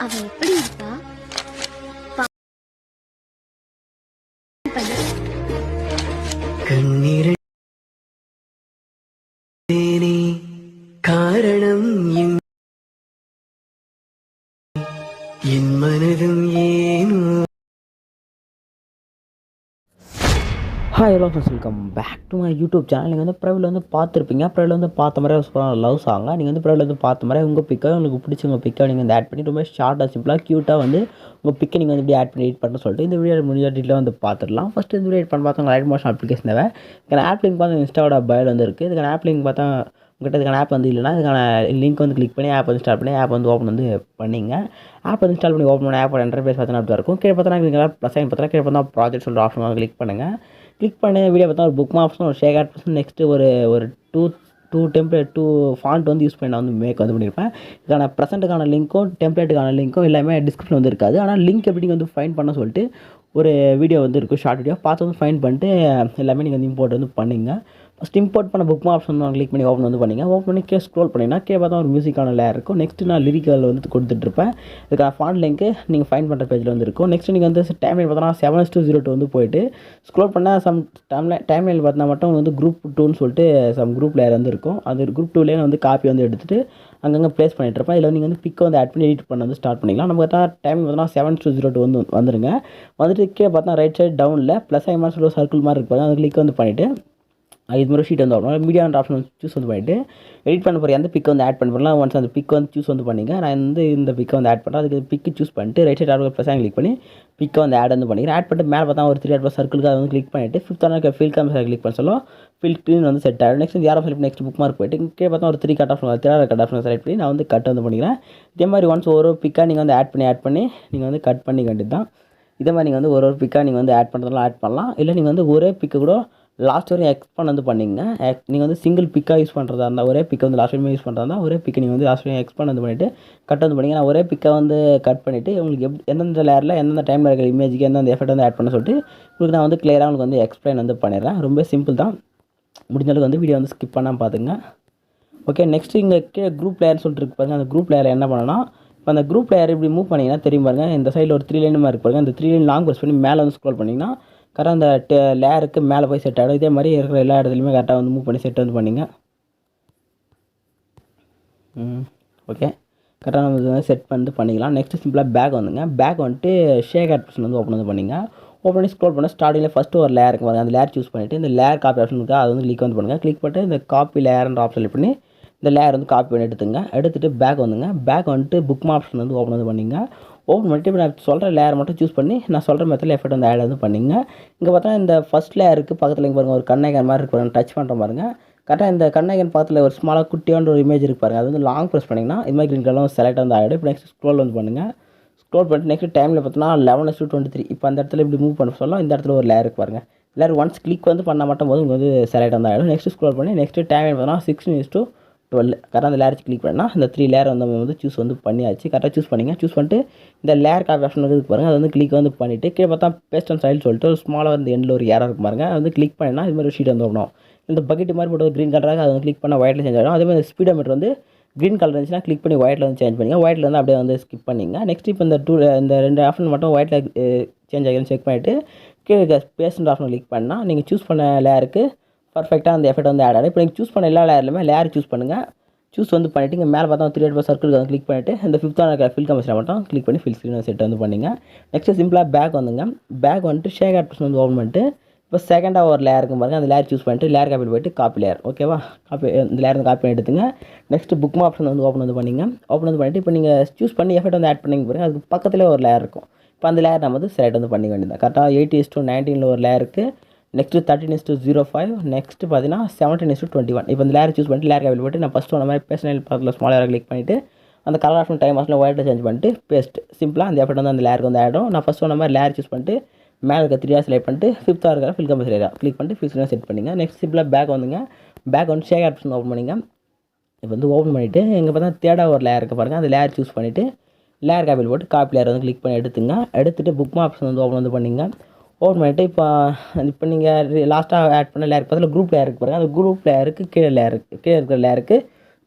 அவன் எப்படி இருக்கா பா- கண்ணீரே காரணம் என் மனதும் ஏனோ hi hello friends welcome back to my YouTube channel நீங்கள் வந்து ப்ரைவில் வந்து பார்த்துருப்பீங்க. ப்ரைவில் வந்து பார்த்த மாதிரி சூப்பராக லவ் சாங்க நீங்கள் வந்து ப்ரைவில் வந்து பார்த்த மாதிரி உங்கள் பிக்கை உங்களுக்கு பிடிச்ச உங்கள் பிக்கை நீங்கள் வந்து ஆட் பண்ணி ரொம்ப ஷார்ட்டாக சிம்பிளாக க்யூட்டாக வந்து உங்கள் பிக்கை நீங்கள் வந்து இப்படி ஆட் பண்ணி எடிட் பண்ண சொல்லிட்டு இந்த வீடியோ முடிஞ்ச டீட்டில் வந்து பார்த்துடலாம். ஃபஸ்ட்டு இந்த வீடியோ எடிட் பண்ண பார்த்தா லைட் மோஷன் அப்ளிகேஷன் தேவை. இதுக்கான ஆப் லிங்க் பார்த்து இன்ஸ்டாவோட பயில் வந்து இருக்குது இதுக்கான ஆப் லிங்க் பார்த்தா உங்கள்கிட்ட இதுக்கான ஆப் வந்து இல்லைனா இதுக்கான லிங்க் வந்து கிளிக் பண்ணி ஆப் வந்து ஸ்டார்ட் பண்ணி ஆப் வந்து ஓப்பன் வந்து பண்ணிங்க. ஆப் வந்து இன்ஸ்டால் பண்ணி ஓப்பன் பண்ணி ஆப்போட இன்டர்ஃபேஸ் பார்த்தா அப்படி இருக்கும். கீழே பார்த்தா நீங்கள் ப்ளஸ் சைன் பார்த்தா கீழே பார்த்தா ப்ராஜெக்ட் சொல்கிற ஆப்ஷன் வந்து கிளிக் பண்ணுங்கள் கிளிக் பண்ணி வீடியோ பார்த்தா ஒரு புக் மாப்ஸும் ஒரு ஷேக் ஆட் நெக்ஸ்ட்டு ஒரு ஒரு two two template two font வந்து யூஸ் பண்ணி நான் வந்து மேக் வந்து பண்ணியிருப்பேன் இதுக்கான ப்ரெசென்ட்டுக்கான லிங்க்கும் டெம்ப்ளேட்டுக்கான லிங்க்கும் எல்லாமே டிஸ்கிரிப்ஷன் வந்து இருக்காது. ஆனால் லிங்க் எப்படி நீங்கள் வந்து ஃபைன் பண்ண சொல்லிட்டு ஒரு வீடியோ வந்து இருக்கும் ஷார்ட் வீடியோ பார்த்து வந்து ஃபைன் பண்ணிட்டு எல்லாமே நீங்கள் வந்து இம்போர்ட் வந்து பண்ணுங்கள் ஃபஸ்ட் இம்போர்ட் பண்ண புக் ஆப்ஷன் வந்து கிளிக் பண்ணி ஓப்பன் வந்து பண்ணிங்க. ஓப்பன் பண்ணி கே ஸ்க்ரோல் பண்ணிங்கன்னா கே பார்த்தா ஒரு மியூசிக்கான லேயர் இருக்கும். நெக்ஸ்ட் நான் லிரிக்கல் வந்து கொடுத்துட்ருப்பேன் இதுக்கான ஃபாண்ட் லிங்க்கு நீங்கள் ஃபைன் பண்ணுற பேஜில் வந்து இருக்கும். நெக்ஸ்ட் நீங்கள் வந்து டைம் லைன் பார்த்தோன்னா செவன் டூ ஜீரோ டூ வந்து போயிட்டு ஸ்க்ரோல் பண்ணால் some timeline timeline பார்த்தா மட்டும் வந்து குரூப் டூன்னு சொல்லிட்டு சம் குரூப் லேயர் வந்து இருக்கும். அது குரூப் டூலேயே வந்து காப்பி வந்து எடுத்துகிட்டு அங்கங்கே ப்ளேஸ் பண்ணிட்டுருப்பேன் இதில் நீங்கள் வந்து பிக்கை வந்து ஆட் பண்ணி எடிட் பண்ண வந்து ஸ்டார்ட் பண்ணிக்கலாம் நம்ம பார்த்தா டைம் பார்த்தோன்னா செவன் டூ ஜீரோ டூ வந்து வந்துருங்க. வந்துட்டு கீழே பார்த்தா ரைட் சைடு டவுனில் ப்ளஸ் ஐ மாதிரி சொல்ல சர்க்கிள் மாதிரி இருக்கும் அந்த கிளிக் வந்து பண்ணிவிட்டு இது மாதிரி ஷீட் வந்து வரணும். மீடியான்ற ஆப்ஷன் வந்து சூஸ் வந்து பண்ணிவிட்டு எடிட் பண்ண போகிற எந்த பிக் வந்து ஆட் பண்ண ஒன்ஸ் அந்த பிக் வந்து சூஸ் வந்து பண்ணிங்க நான் வந்து இந்த பிக்கை வந்து ஆட் பண்ணுறேன் அதுக்கு பிக்கு சூஸ் பண்ணிட்டு right side add plus click பண்ணி பிக்கை வந்து ஆட் வந்து பண்ணிக்கிறேன். ஆட் பண்ணிட்டு மேலே பார்த்தா ஒரு த்ரீ ஆட் சர்க்கிளுக்கு அதை வந்து கிளிக் பண்ணிவிட்டு ஃபிஃப்த் ஆன ஃபில் கேமரா கிளிக் பண்ண சொல்லும். ஃபில் க்ளீன் வந்து செட் ஆகிடும் நெக்ஸ்ட் யாரோ செலக்ட் நெக்ஸ்ட் புக் மார்க் போயிட்டு கீழே பார்த்தா ஒரு three cut off three cut off select பண்ணி நான் வந்து கட் வந்து பண்ணிக்கிறேன். இதே மாதிரி ஒன்ஸ் ஒரு பிக்காக நீங்கள் வந்து ஆட் பண்ணி ஆட் பண்ணி நீங்கள் வந்து கட் பண்ணி வேண்டியது தான். இதே மாதிரி நீங்கள் வந்து ஒரு ஒரு பிக்காக நீங்கள் வந்து ஆட் பண்ணுறதுலாம் ஆட் பண்ணலாம். இல்லை நீங்கள் வந்து ஒரே பிக்கு கூட லாஸ்ட் வரையும் எக்ஸ்பான் வந்து பண்ணிங்க நீங்கள் வந்து சிங்கிள் பிக்காக யூஸ் பண்ணுறதா இருந்தால் ஒரே பிக்கை வந்து லாஸ்ட் வரையும் யூஸ் பண்ணுறதா இருந்தால் ஒரே பிக்கை நீங்கள் வந்து லாஸ்ட் வரையும் எக்ஸ்பான் வந்து பண்ணிவிட்டு கட் வந்து பண்ணிங்க நான் ஒரே பிக்கை வந்து கட் பண்ணிவிட்டு உங்களுக்கு எப் எந்தெந்த லேயரில் எந்தெந்த டைமில் இருக்கிற இமேஜுக்கு எந்தெந்த எஃபெக்ட் வந்து ஆட் பண்ண சொல்லிட்டு உங்களுக்கு நான் வந்து கிளியராக உங்களுக்கு வந்து எக்ஸ்பிளைன் வந்து பண்ணிடுறேன். ரொம்ப சிம்பிள் தான். முடிஞ்சளவுக்கு வந்து வீடியோ வந்து ஸ்கிப் பண்ணாமல் பார்த்துங்க ஓகே நெக்ஸ்ட் இங்கே கீழே குரூப் லேயர்னு சொல்லிட்டு இருக்கு பாருங்கள் அந்த குரூப் லேயரில் என்ன பண்ணணும் இப்போ அந்த குரூப் லேயர் இப்படி மூவ் பண்ணிங்கன்னா தெரியும் பாருங்க. இந்த சைடில் ஒரு த்ரீ லைன் மாதிரி இருக்கு அந்த த்ரீ லைன் லாங் ப்ரெஸ் பண்ணி மேலே வந்து ஸ்க்ரோல் பண்ணிங்கன்னா கரெக்டாக அந்த லேயருக்கு மேலே போய் செட் ஆகிடும் இதே மாதிரி இருக்கிற எல்லா இடத்துலையுமே கரெக்டாக வந்து மூவ் பண்ணி செட் வந்து பண்ணிங்க. ம் ஓகே கரெக்டாக நம்ம வந்து செட் பண்ணிட்டு பண்ணிக்கலாம். நெக்ஸ்ட்டு சிம்பிளாக பேக் வந்துங்க. பேக் வந்துட்டு ஷேக் ஆப்ஷன் வந்து ஓப்பன் வந்து பண்ணிங்க. ஓப்பன் பண்ணி ஸ்க்ரோல் பண்ண ஸ்டார்டிங்கில் ஃபஸ்ட்டு ஒரு லேயருக்கு பாருங்கள் அந்த லேயர் சூஸ் பண்ணிவிட்டு இந்த லேயர் காப்பி ஆப்ஷன் இருக்கா. அது வந்து கிளிக் வந்து பண்ணுங்கள் கிளிக் பண்ணிட்டு இந்த காப்பி லேயர்ன்ற ஆப்ஷன் பண்ணி இந்த லேயர் வந்து காப்பி பண்ணி எடுத்துங்க. எடுத்துகிட்டு பேக் வந்துங்க. பேக் வந்துட்டு புக் ஆப்ஷன் வந்து ஓப்பன் வந்து பண்ணிங்க. ஓப்பன் பண்ணிட்டு இப்போ நான் சொல்கிற லேயர் மட்டும் சூஸ் பண்ணி நான் சொல்கிற மெத்தடில் எஃபெக்ட் வந்து ஆட் வந்து பண்ணிங்க. இங்கே பார்த்தா இந்த ஃபஸ்ட் லேயருக்கு பக்கத்தில் இங்கே பாருங்கள் ஒரு கண்ணகன் மாதிரி இருக்கு டச் பண்ணுற பாருங்க. கரெக்டாக இந்த கண்ணகன் பக்கத்தில் ஒரு ஸ்மாலாக குட்டியான ஒரு இமேஜ் இருக்கு பாருங்கள் அது வந்து லாங் ப்ரெஸ் பண்ணிங்கன்னா இது மாதிரி க்ரீன் colour செலக்ட் வந்து ஆகிடும் இப்போ நெக்ஸ்ட் ஸ்க்ரோல் வந்து பண்ணுங்கள் ஸ்க்ரோல் பண்ணிட்டு நெக்ஸ்ட் டைமில் பார்த்தோன்னா லெவன் டூ டுவெண்ட்டி த்ரீ இப்போ அந்த இடத்துல இப்படி மூவ் பண்ண சொல்லலாம் இந்த இடத்துல ஒரு லேயர் இருக்கு பாருங்கள் லேயர் ஒன்ஸ் கிளிக் வந்து பண்ண மட்டும் போது உங்களுக்கு வந்து செலக்ட் வந்து ஆகிடும் நெக்ஸ்ட் ஸ்க்ரோல் பண்ணி நெக்ஸ்ட் டைம் பார்த்தோன்னா சிக்ஸ் இஸ் டூ டுவெல் கரெக்டாக அந்த லேர் கிளிக் பண்ணால் அந்த த்ரீ லேர் வந்து நம்ம வந்து சூஸ் வந்து பண்ணியாச்சு. கரெக்டாக சூஸ் பண்ணிங்க. சூஸ் பண்ணிட்டு இந்த லேர் காப்பி ஆப்ஷன் இருக்குது பாருங்கள் அது வந்து கிளிக் வந்து பண்ணிவிட்டு கீழே பார்த்தா பேஸ்ட் அண்ட் ஸ்டைல் சொல்லிட்டு ஒரு ஸ்மாலாக வந்து எண்டில் ஒரு ஏராக இருக்கும் பாருங்கள் அது வந்து கிளிக் பண்ணினா இது மாதிரி ஷீட் வந்து ஓப்பனும் இந்த பக்கெட் மாதிரி போட்டு க்ரீன் கலராக அதை வந்து கிளிக் பண்ணால் ஒயிட்டில் சேஞ்ச் ஆகிடும் அதே மாதிரி ஸ்பீடோமீட்டர் வந்து க்ரீன் கலர் இருந்துச்சுன்னா கிளிக் பண்ணி ஒயிட்டில் வந்து சேஞ்ச் பண்ணிங்க. ஒயிட்டில் வந்து அப்படியே வந்து ஸ்கிப் பண்ணிங்க. நெக்ஸ்ட் இப்போ இந்த டூ இந்த ரெண்டு ஆப்ஷன் மட்டும் ஒயிட்டில் சேஞ்ச் ஆகிடும் செக் பண்ணிவிட்டு கீழே இருக்க பேஸ்ட் ஆப்ஷன் கிளிக் பண்ணால் நீங்கள் சூஸ் பண்ண லேயருக்கு பர்ஃபெக்டாக அந்த எஃபெக்ட் வந்து ஆட் ஆகும் இப்போ நீங்கள் சூஸ் பண்ண எல்லா லேயர்லையுமே லேயர் சூஸ் பண்ணுங்கள் சூஸ் வந்து பண்ணிவிட்டு இங்கே மேலே பார்த்தா த்ரீ ஹண்ட்ரட் சர்க்கிள் வந்து கிளிக் பண்ணிவிட்டு இந்த ஃபிஃப்த்தான இருக்க ஃபில் கமிஷன் மட்டும் கிளிக் பண்ணி ஃபில் ஸ்க்ரீன் செட் வந்து பண்ணிங்க. நெக்ஸ்ட் சிம்பிளாக பேக் வந்துங்க. பேக் வந்துட்டு ஷேக் ஆப்ஷன் வந்து ஓப்பன் பண்ணிட்டு இப்போ செகண்டாக ஒரு லேயர் இருக்கும் அந்த லேயர் சூஸ் பண்ணிட்டு லேயர் காப்பி போயிட்டு காப்பி லேயர் ஓகேவா காப்பி இந்த லேயர் வந்து காப்பி பண்ணி எடுத்துங்க. நெக்ஸ்ட் புக் ஆப்ஷன் வந்து ஓப்பன் வந்து பண்ணிங்க. ஓப்பன் வந்து பண்ணிட்டு இப்போ நீங்கள் சூஸ் பண்ணி எஃபெக்ட் வந்து ஆட் பண்ணிங்க பாருங்கள் அதுக்கு பக்கத்தில் ஒரு லேயர் இருக்கும். இப்போ அந்த லேயர் நம்ம வந்து செலக்ட் வந்து பண்ணிக்க வேண்டியது கரெக்டாக எயிட்டி இஸ் டூ நைன்டீனில் ஒரு லேயருக்கு next thirteen is two zero five next பார்த்தீங்கன்னா seventeen is two twenty one இப்போ இந்த லேர் சூஸ் பண்ணிட்டு லேர் காப்பி போட்டு நான் ஃபஸ்ட்டு அந்த மாதிரி பேசினல் பக்கத்தில் ஸ்மால் லேர் கிளிக் பண்ணிவிட்டு அந்த கலர் ஆப்ஷன் டைம் ஆப்ஷனில் ஒயிட்டில் சேஞ்ச் பண்ணிட்டு பேஸ்ட் சிம்பிளாக அந்த எஃபெக்ட் வந்து அந்த லேருக்கு வந்து ஆகிடும் நான் ஃபஸ்ட்டு அந்த மாதிரி லேர் சூஸ் பண்ணிட்டு மேலே இருக்க த்ரீ செலக்ட் பண்ணிட்டு ஃபிஃப்த்தாக இருக்கிற ஃபில் கம்பஸ் ஏரியா கிளிக் பண்ணிட்டு ஃபிஃப்த்னா செட் பண்ணிங்க. நெக்ஸ்ட் சிம்பிளாக பேக் வந்துங்க. பேக் வந்து ஷேக் ஆப்ஷன் ஓப்பன் பண்ணிங்க. இப்போ வந்து ஓப்பன் பண்ணிவிட்டு இங்கே பார்த்தா தேர்டாக ஒரு லேயர் இருக்க பாருங்கள் அந்த லேயர் சூஸ் பண்ணிவிட்டு லேயர் காப்பியில் போட்டு காப்பி லேயர் வந்து கிளிக் பண்ணி எடுத்துங்க. எடுத்துகிட்டு புக் ஆப்ஷன் வந்து ஓப்பன் வந்து பண்ணிங்க. ஓப்பன் பண்ணிட்டு இப்போ இப்போ நீங்கள் லாஸ்ட்டாக ஆட் பண்ண லேயர் பதில் குரூப் லேயருக்கு பாருங்கள் அந்த குரூப் லேயருக்கு கீழே லேயருக்கு கீழே இருக்கிற லேயருக்கு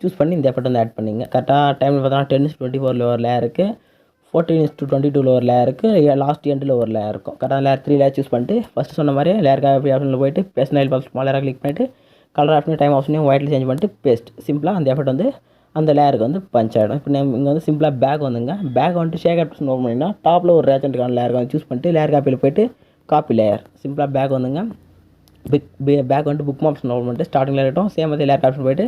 சூஸ் பண்ணி இந்த எஃபர்ட் வந்து ஆட் பண்ணிங்க. கரெக்டாக டைமில் பார்த்தோன்னா டென் இஸ் டுவெண்ட்டி ஃபோரில் ஒரு லேயருக்கு ஃபோர்டீன் டு டுவெண்ட்டி டூவில் ஒரு லேயருக்கு லாஸ்ட் எண்டில் ஒரு லேயர் இருக்கும். கரெக்டாக லேயர் த்ரீ லேயர் சூஸ் பண்ணிட்டு ஃபஸ்ட்டு சொன்ன மாதிரி லேயருக்கு ஆப்ஷனில் போயிட்டு பேஸ்ட் நைல் பாக்ஸ் ஸ்மால் லேயராக கிளிக் பண்ணிட்டு கலர் ஆப்ஷனையும் டைம் ஆப்ஷனையும் ஒயிட்டில் சேஞ்ச் பண்ணிட்டு பேஸ்ட் சிம்பிளாக அந்த எஃபர்ட் வந்து அந்த லேயருக்கு வந்து பஞ்ச் ஆகிடும் இப்போ நம்ம இங்கே வந்து சிம்பிளாக பேக் வந்துங்க. பேக் வந்துட்டு ஷேக் ஆப்ஷன் ஓப்பன் பண்ணிங்கன்னா டாப்பில் ஒரு ரேஜென்ட்டுக்கான லேயருக்கு வந்து சூஸ் பண்ணிட்டு லேயர் காப்பியில் போயிட்டு காப்பி லேயர் சிம்பிளாக பேக் வந்துங்க. பிக் பேக் வந்துட்டு புக் ஆப்ஷன் ஓப்பன் பண்ணிட்டு ஸ்டார்டிங்கில் இருக்கட்டும் சேம் அதே லேயர் ஆப்ஷன் போயிட்டு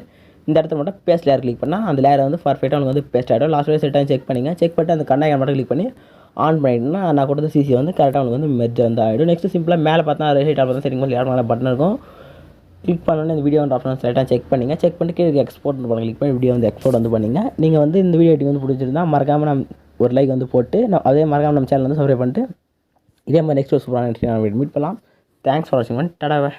இந்த இடத்துல மட்டும் பேஸ்ட் லேயர் கிளிக் பண்ணால் அந்த லேயர் வந்து பர்ஃபெக்டாக உங்களுக்கு வந்து பேஸ்ட் ஆகிடும் லாஸ்ட் செட் ஆகி செக் பண்ணிங்க. செக் பண்ணிட்டு அந்த கண்ணாய் மட்டும் கிளிக் பண்ணி ஆன் பண்ணிட்டுனா நான் கொடுத்த சிசி வந்து கரெக்டாக உங்களுக்கு வந்து மெர்ஜ் வந்து ஆகிடும் நெக்ஸ்ட் சிம்பிளாக மேலே பார்த்தா ரைட் பார்த்தா சரிங்க யார் மேலே பட்டன் இருக்கும். கிளிக் பண்ணோன்னே இந்த வீடியோ வந்து ஆப்ஷன் செலக்டாக செக் பண்ணிங்க. செக் பண்ணிட்டு கீழே எக்ஸ்போர்ட் பண்ணி கிளிக் பண்ணி வீடியோ வந்து எக்ஸ்போர்ட் வந்து பண்ணிங்க. நீங்கள் வந்து இந்த வீடியோ எடிட்டிங் வந்து பிடிச்சிருந்தா மறக்காமல் நம்ம ஒரு லைக் வந்து போட்டு நான் அதே மறக்காமல் நம்ம சேனல் வந்து சப்ஸ்கிரைப் பண்ணிட்டு இதே மாதிரி நெக்ஸ்ட் சூப்பரான மீட் பண்ணலாம். தேங்க்ஸ் ஃபார் வாட்சிங் ஒன் டடாவை